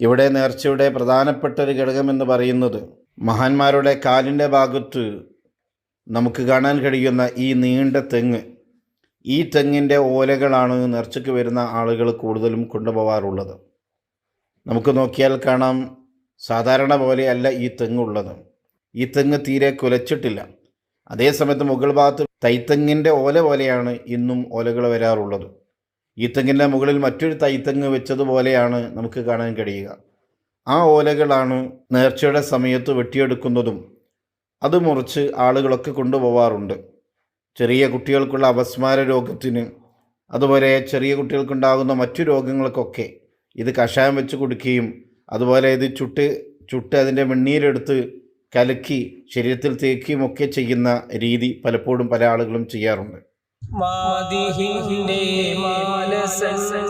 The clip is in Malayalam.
ഇവിടെ നേർച്ചയുടെ പ്രധാനപ്പെട്ട ഒരു ഘടകമെന്ന് പറയുന്നത് മഹാന്മാരുടെ കാലിന്റെ ഭാഗത്ത് നമുക്ക് കാണാൻ കഴിയുന്ന ഈ നീണ്ട തെങ്ങ്. ഈ തെങ്ങിന്റെ ഓലകളാണ് നേർച്ചയ്ക്ക് വരുന്ന ആളുകൾ കൂടുതലും കൊണ്ടുപോകാറുള്ളത് നമുക്ക് നോക്കിയാൽ കാണാം സാധാരണ പോലെയല്ല ഈ തെങ്ങുള്ളത് ഈ തെങ്ങ് തീരെ കുലച്ചിട്ടില്ല. അതേസമയത്ത് മുകൾ ഭാഗത്ത് തൈത്തെങ്ങിന്റെ ഓല പോലെയാണ് ഇന്നും ഓലകൾ വരാറുള്ളത്. ഈ തെങ്ങിന്റെ മുകളിൽ മറ്റൊരു തൈത്തെങ്ങ് വെച്ചതുപോലെയാണ് നമുക്ക് കാണാൻ കഴിയുക. ആ ഓലകളാണ് നേർച്ചയുടെ സമയത്ത് വെട്ടിയെടുക്കുന്നതും അത് മുറിച്ച് ആളുകളൊക്കെ കൊണ്ടുപോവാറുണ്ട്. ചെറിയ കുട്ടികൾക്കുള്ള അപസ്മാര രോഗത്തിന് അതുപോലെ ചെറിയ കുട്ടികൾക്കുണ്ടാകുന്ന മറ്റു രോഗങ്ങൾക്കൊക്കെ ഇത് കഷായം വെച്ച് കുടിക്കുകയും അതുപോലെ ഇത് ചുട്ട് ചുട്ട് അതിന്റെ വെണ്ണീരെടുത്ത് കലക്കി ശരീരത്തിൽ തേക്കുകയും ഒക്കെ ചെയ്യുന്ന രീതി പലപ്പോഴും പല ആളുകളും ചെയ്യാറുണ്ട്. മാതിഹിന്റെ മാനസങ്ങളിവാ